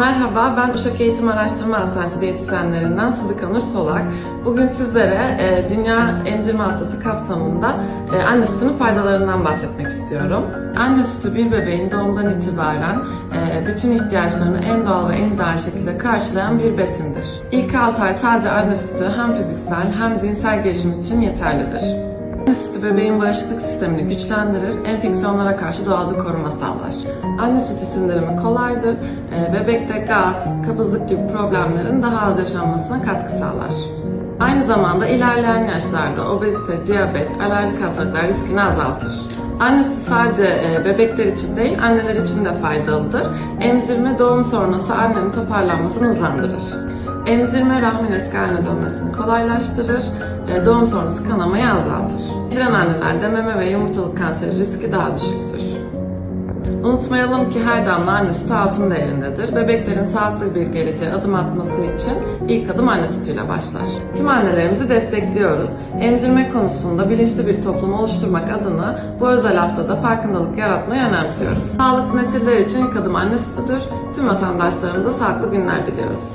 Merhaba, ben Uşak Eğitim Araştırma Hastanesi diyetisyenlerinden Sıdıka Nur Solak. Bugün sizlere e, Dünya Emzirme Haftası kapsamında e, anne sütünün faydalarından bahsetmek istiyorum. Anne sütü bir bebeğin doğumdan itibaren e, bütün ihtiyaçlarını en doğal ve en ideal şekilde karşılayan bir besindir. İlk 6 ay sadece anne sütü hem fiziksel hem zihinsel gelişim için yeterlidir. Anne sütü bebeğin bağışıklık sistemini güçlendirir, enfeksiyonlara karşı doğal bir koruma sağlar. Anne sütü sindirimi kolaydır, e, bebekte gaz, kabızlık gibi problemlerin daha az yaşanmasına katkı sağlar. Aynı zamanda ilerleyen yaşlarda obezite, diyabet, alerjik hastalıklar riskini azaltır. Anne sütü sadece e, bebekler için değil, anneler için de faydalıdır. Emzirme doğum sonrası annenin toparlanmasını hızlandırır. Emzirme rahmin eski dönmesini kolaylaştırır, e, doğum sonrası kanamayı azaltır. Emziren annelerde meme ve yumurtalık kanseri riski daha düşüktür. Unutmayalım ki her damla anne sütü altın değerindedir. Bebeklerin sağlıklı bir geleceğe adım atması için ilk adım anne sütüyle başlar. Tüm annelerimizi destekliyoruz. Emzirme konusunda bilinçli bir toplum oluşturmak adına bu özel haftada farkındalık yaratmayı önemsiyoruz. Sağlıklı nesiller için ilk adım anne sütüdür. Tüm vatandaşlarımıza sağlıklı günler diliyoruz.